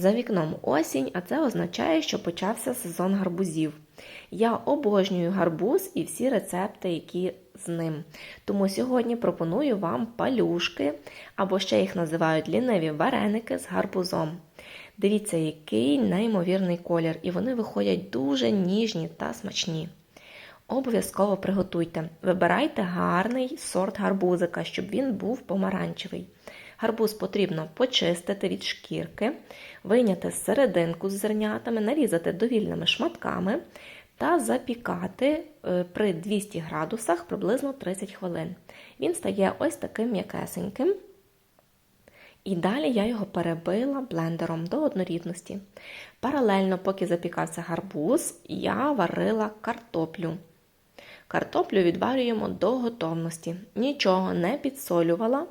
За вікном осінь, а це означає, що почався сезон гарбузів. Я обожнюю гарбуз і всі рецепти, які з ним. Тому сьогодні пропоную вам палюшки, або ще їх називають ліниві вареники з гарбузом. Дивіться, який неймовірний колір, і вони виходять дуже ніжні та смачні. Обов'язково приготуйте. Вибирайте гарний сорт гарбузика, щоб він був помаранчевий. Гарбуз потрібно почистити від шкірки, вийняти серединку з зернятами, нарізати довільними шматками та запікати е, при 200 градусах приблизно 30 хвилин. Він стає ось таким м'якесеньким. І далі я його перебила блендером до однорідності. Паралельно, поки запікався гарбуз, я варила картоплю. Картоплю відварюємо до готовності. Нічого не підсолювала.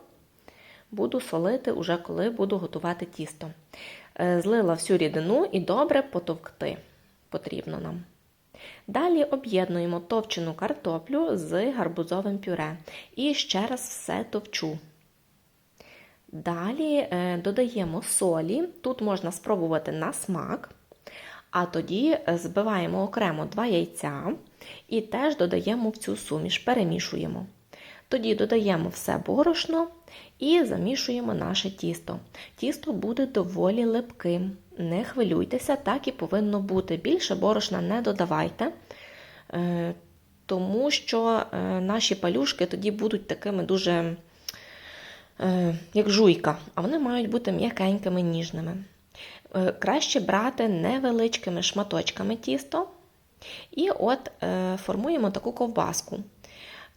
Буду солити уже коли буду готувати тісто. Е, Злила всю рідину і добре потовкти потрібно нам. Далі об'єднуємо товчену картоплю з гарбузовим пюре. І ще раз все товчу. Далі е, додаємо солі. Тут можна спробувати на смак. А тоді збиваємо окремо 2 яйця і теж додаємо в цю суміш, перемішуємо. Тоді додаємо все борошно і замішуємо наше тісто. Тісто буде доволі липким. Не хвилюйтеся, так і повинно бути. Більше борошна не додавайте, е, тому що е, наші палюшки тоді будуть такими дуже, е, як жуйка, а вони мають бути м'якенькими, ніжними. Краще брати невеличкими шматочками тісто. І от формуємо таку ковбаску.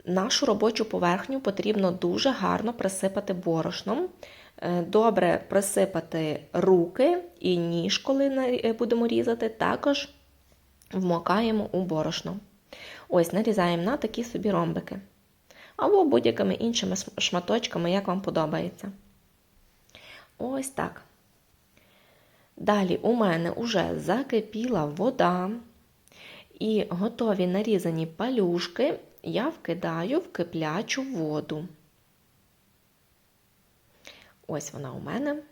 Нашу робочу поверхню потрібно дуже гарно присипати борошном. Добре присипати руки і ніж, коли будемо різати, також вмокаємо у борошно. Ось, нарізаємо на такі собі ромбики. Або будь-якими іншими шматочками, як вам подобається. Ось так. Далі у мене вже закипіла вода. І готові нарізані палюшки я вкидаю в киплячу воду. Ось вона у мене.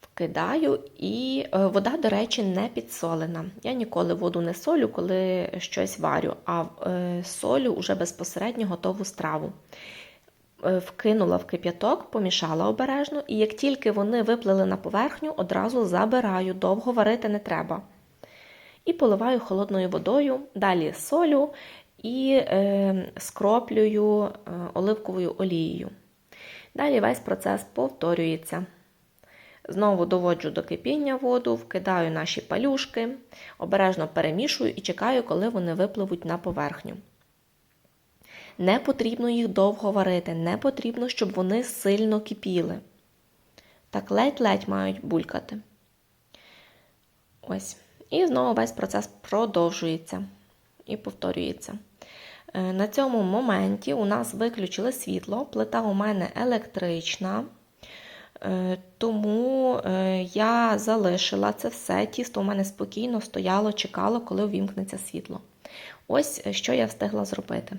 Вкидаю, і е, вода, до речі, не підсолена. Я ніколи воду не солю, коли щось варю, а е, солю вже безпосередньо готову страву. Е, вкинула в кип'яток, помішала обережно, і як тільки вони виплили на поверхню, одразу забираю, довго варити не треба. І поливаю холодною водою, далі солю і е, скроплюю е, оливковою олією. Далі весь процес повторюється. Знову доводжу до кипіння воду, вкидаю наші палюшки, обережно перемішую і чекаю, коли вони випливуть на поверхню. Не потрібно їх довго варити, не потрібно, щоб вони сильно кипіли. Так ледь-ледь мають булькати. Ось. І знову весь процес продовжується і повторюється. Е, на цьому моменті у нас виключили світло, плита у мене електрична, е, тому е, я залишила це все. Тісто у мене спокійно стояло, чекало, коли увімкнеться світло. Ось що я встигла зробити.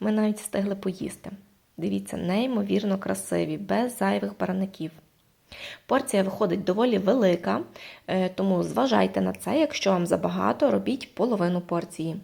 Ми навіть встигли поїсти. Дивіться, неймовірно красиві, без зайвих бараників. Порція виходить доволі велика, тому зважайте на це, якщо вам забагато, робіть половину порції.